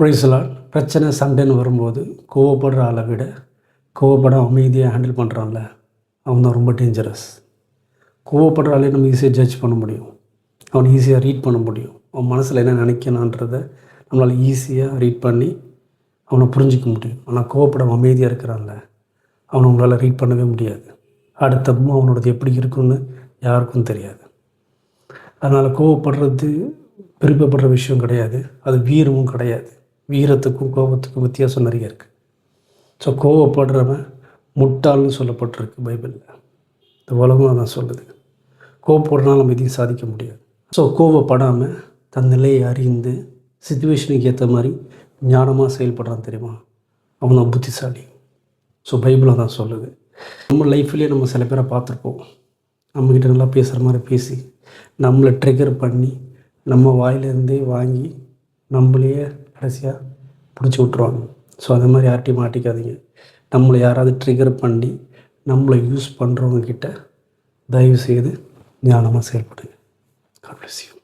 ப்ரைஸ்லால் பிரச்சனை சண்டைன்னு வரும்போது கோவப்படுற ஆளை விட கோவப்பட அமைதியாக ஹேண்டில் பண்ணுறான்ல அவன் தான் ரொம்ப டேஞ்சரஸ் கோவப்படுற ஆளே நம்ம ஈஸியாக ஜட்ஜ் பண்ண முடியும். அவனை ஈஸியாக ரீட் பண்ண முடியும். அவன் மனசில் என்ன நினைக்கணான்றத நம்மளால் ஈஸியாக ரீட் பண்ணி அவனை புரிஞ்சிக்க முடியும். ஆனால் கோவப்படம் அமைதியாக இருக்கிறான்ல அவனை உங்களால் ரீட் பண்ணவே முடியாது. அடுத்தமும் அவனோடது எப்படி இருக்குன்னு யாருக்கும் தெரியாது. அதனால் கோவப்படுறது பெருமைப்படுற விஷயம் கிடையாது. அது வீரமும் கிடையாது. வீரத்துக்கும் கோபத்துக்கும் வித்தியாசம் நிறைய இருக்குது ஸோ கோவப்படுறவன் முட்டாள்னு சொல்லப்பட்டிருக்கு பைபிளில். இந்த உலகம் அதான் சொல்லுது கோவப்படுறனால நம்ம எதையும் சாதிக்க முடியாது. ஸோ கோவப்படாமல் தன் நிலையை அறிந்து சுச்சுவேஷனுக்கு ஏற்ற மாதிரி ஞானமாக செயல்படுறான் தெரியுமா? அவன் தான் புத்திசாலி. ஸோ பைபிளாக தான் சொல்லுது. நம்ம லைஃப்லேயே நம்ம சில பேரை பார்த்துருப்போம். நம்மக்கிட்ட நல்லா பேசுகிற மாதிரி பேசி நம்மளை ட்ரிகர் பண்ணி நம்ம வாயிலேருந்தே வாங்கி நம்மளையே கடைசியாக பிடிச்சி விட்ருவாங்க ஸோ அந்த மாதிரி யார்ட்டையும் மாட்டிக்காதீங்க. நம்மளை யாராவது ட்ரிகர் பண்ணி நம்மளை யூஸ் பண்ணுறவங்கக்கிட்ட தயவு செய்து ஞானமாக செயல்படுங்க. God bless